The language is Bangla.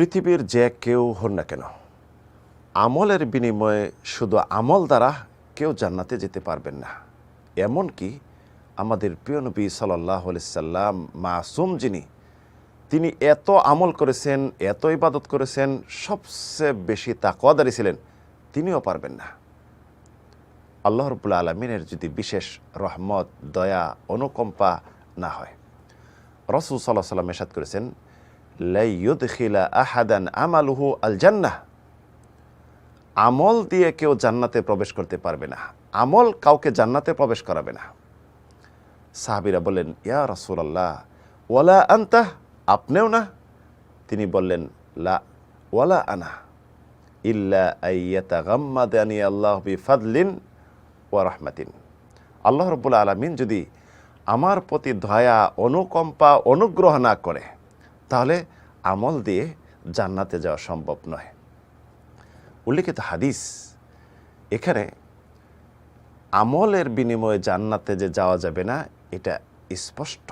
পৃথিবীর যে কেউ হন না কেন, আমলের বিনিময়ে শুধু আমল দ্বারা কেউ জান্নাতে যেতে পারবেন না। এমনকি আমাদের প্রিয় নবী সাল্লাহ সাল্লাম মাসুম যিনি, তিনি এত আমল করেছেন, এত ইবাদত করেছেন, সবচেয়ে বেশি তাকওয়াদারি ছিলেন, তিনিও পারবেন না। আল্লাহ রবুল্লা আলমিনের যদি বিশেষ রহমত, দয়া, অনুকম্পা না হয়। রসুল সাল্লাহ সাল্লাম এসাদ করেছেন আমল দিয়ে কেউ জান্নাতে প্রবেশ করতে পারবে না। আমল কাউকে জান্নাতে প্রবেশ করাবে না। সাহাবিরা বললেন, ইয়া রাসূলুল্লাহ, ওয়ালা আনতা? আপনিও না? তিনি বললেন, লা, ওয়ালা আনা। ইল্লা আইয়াতাগাম্মাদানি আল্লাহ রাহমাতিন। আল্লাহ আলামিন যদি আমার প্রতি দয়া, অনুকম্পা, অনুগ্রহ না করে তাহলে আমল দিয়ে জান্নাতে যাওয়া সম্ভব নয়। উল্লেখিত হাদিস, এখানে আমলের বিনিময়ে জান্নাতে যে যাওয়া যাবে না, এটা স্পষ্ট।